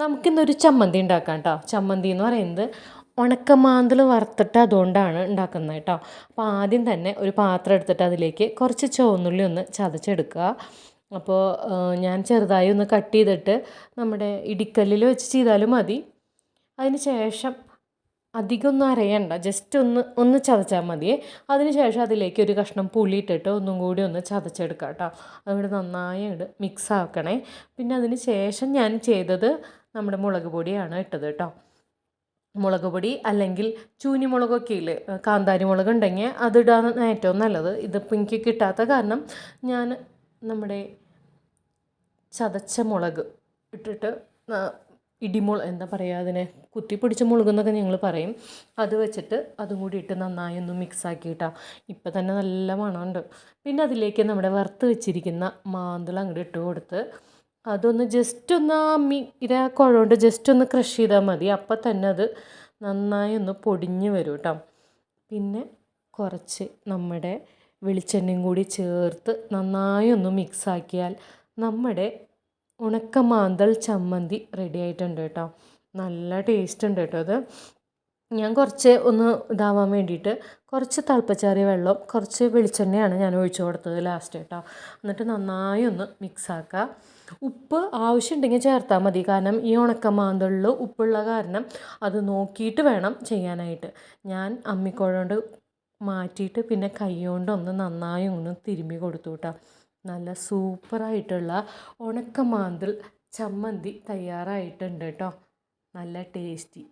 നമുക്കിന്നൊരു ചമ്മന്തി ഉണ്ടാക്കാം കേട്ടോ ചമ്മന്തി എന്ന് പറയുന്നത് ഉണക്കമാന്തൽ വറുത്തിട്ട് അതുകൊണ്ടാണ് ഉണ്ടാക്കുന്നത് കേട്ടോ അപ്പോൾ ആദ്യം തന്നെ ഒരു പാത്രം എടുത്തിട്ട് അതിലേക്ക് കുറച്ച് ചുവന്നുള്ളി ഒന്ന് ചതച്ചെടുക്കുക. അപ്പോൾ ഞാൻ ചെറുതായി ഒന്ന് കട്ട് ചെയ്തിട്ട് നമ്മുടെ ഇടിക്കല്ലിൽ വെച്ച് ചെയ്താലും മതി. അതിന് ശേഷം അധികമൊന്നും അരയണ്ട. ജസ്റ്റ് ഒന്ന് ഒന്ന് ചതച്ചാൽ മതി അതിനുശേഷം അതിലേക്ക് ഒരു കഷ്ണം പുളി ഇട്ടിട്ട് ഒന്നും കൂടി ഒന്ന് ചതച്ചെടുക്കാം കേട്ടോ അതുകൊണ്ട് നന്നായി മിക്സ് ആക്കണേ. പിന്നെ അതിന് ശേഷം ഞാൻ ചെയ്തത് നമ്മുടെ മുളക് പൊടിയാണ് ഇട്ടത് കേട്ടോ. മുളക് പൊടി അല്ലെങ്കിൽ ചൂനി മുളകൊക്കെ ഇല്ലേ? കാന്താരി മുളക് ഉണ്ടെങ്കിൽ അതിടാൻ ഏറ്റവും നല്ലത്. ഇതിപ്പോൾ എനിക്ക് കിട്ടാത്ത കാരണം ഞാൻ നമ്മുടെ ചതച്ച മുളക് ഇട്ടിട്ട് ഇടിമുളക് എന്താ പറയുക അതിനെ കുത്തി പിടിച്ച മുളക് എന്നൊക്കെ ഞങ്ങൾ പറയും. അത് വെച്ചിട്ട് അതും കൂടി ഇട്ട് നന്നായി ഒന്ന് മിക്സ് ആക്കിയിട്ടാണ് ഇപ്പം തന്നെ നല്ല മണമുണ്ട്. പിന്നെ അതിലേക്ക് നമ്മുടെ വറുത്ത് വെച്ചിരിക്കുന്ന മാന്തൾ അങ്ങോട്ട് ഇട്ട് കൊടുത്ത് അതൊന്ന് ജസ്റ്റ് ഒന്ന് ആ ഇര കുഴ ജസ്റ്റ് ഒന്ന് ക്രഷ് ചെയ്താൽ മതി. അപ്പം തന്നെ അത് നന്നായി ഒന്ന് പൊടിഞ്ഞ് വരും കേട്ടോ. പിന്നെ കുറച്ച് നമ്മുടെ വെളിച്ചെണ്ണയും കൂടി ചേർത്ത് നന്നായി ഒന്ന് മിക്സ് ആക്കിയാൽ നമ്മുടെ ഉണക്ക മാന്തൽ ചമ്മന്തി റെഡി ആയിട്ടുണ്ട് കേട്ടോ. നല്ല ടേസ്റ്റ് ഉണ്ട് കേട്ടോ അത്. ഞാൻ കുറച്ച് ഒന്ന് ഇതാവാൻ വേണ്ടിയിട്ട് കുറച്ച് തിളപ്പിച്ചാറിയ വെള്ളം കുറച്ച് വെളിച്ചെണ്ണയാണ് ഞാൻ ഒഴിച്ചു കൊടുത്തത് ലാസ്റ്റ് കേട്ടോ എന്നിട്ട് നന്നായി ഒന്ന് മിക്സ് ആക്കുക ഉപ്പ് ആവശ്യമുണ്ടെങ്കിൽ ചേർത്താൽ മതി. കാരണം ഈ ഉണക്കമാന്തളിൽ ഉപ്പുള്ള കാരണം അത് നോക്കിയിട്ട് വേണം ചെയ്യാനായിട്ട്. ഞാൻ അമ്മിക്കോഴോണ്ട് മാറ്റിയിട്ട് പിന്നെ കൈ ഒന്ന് നന്നായി ഒന്ന് തിരുമ്മി കൊടുത്തു കേട്ടോ നല്ല സൂപ്പറായിട്ടുള്ള ഉണക്കമാന്തൽ ചമ്മന്തി തയ്യാറായിട്ടുണ്ട് കേട്ടോ നല്ല ടേസ്റ്റി